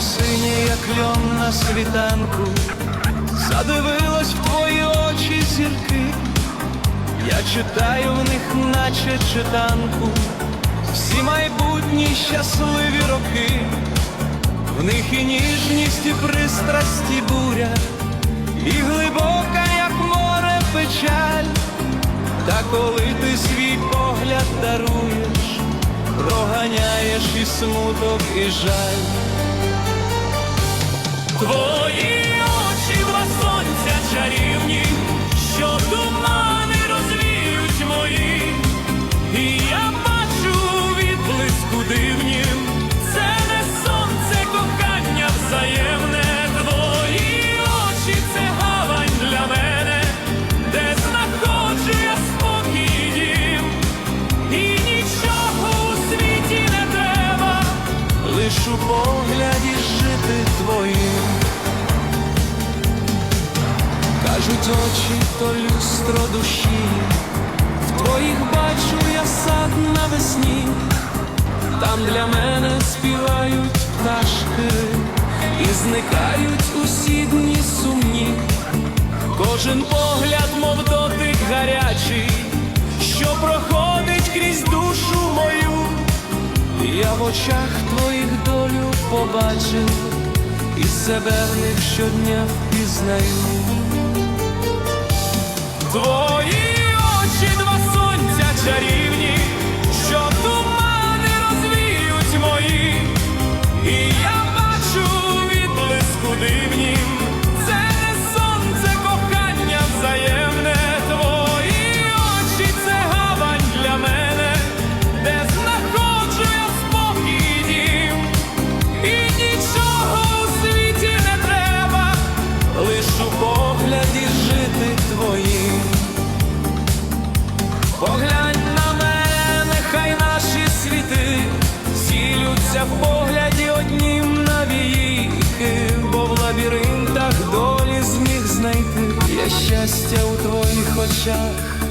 синє, як льон на світанку, задивилась в твої очі зірки, я читаю в них, наче читанку, всі майбутні щасливі роки, в них і ніжність, і пристрасті буря, і глибока, як море, печаль. Та коли ти свій погляд даруєш, проганяєш і смуток, і жаль. Твої Кажуть очі, то люстро душі, в твоїх бачу я сад навесні, там для мене співають пташки і зникають усі дні сумні. Кожен погляд, мов дотик гарячий, що проходить крізь душу мою. Я в очах твоїх долю побачив і себе в них щодня впізнаю. Твої в погляді однім навіки, бо в лабіринтах долі зміг знайти. я щастя у твоїх очах,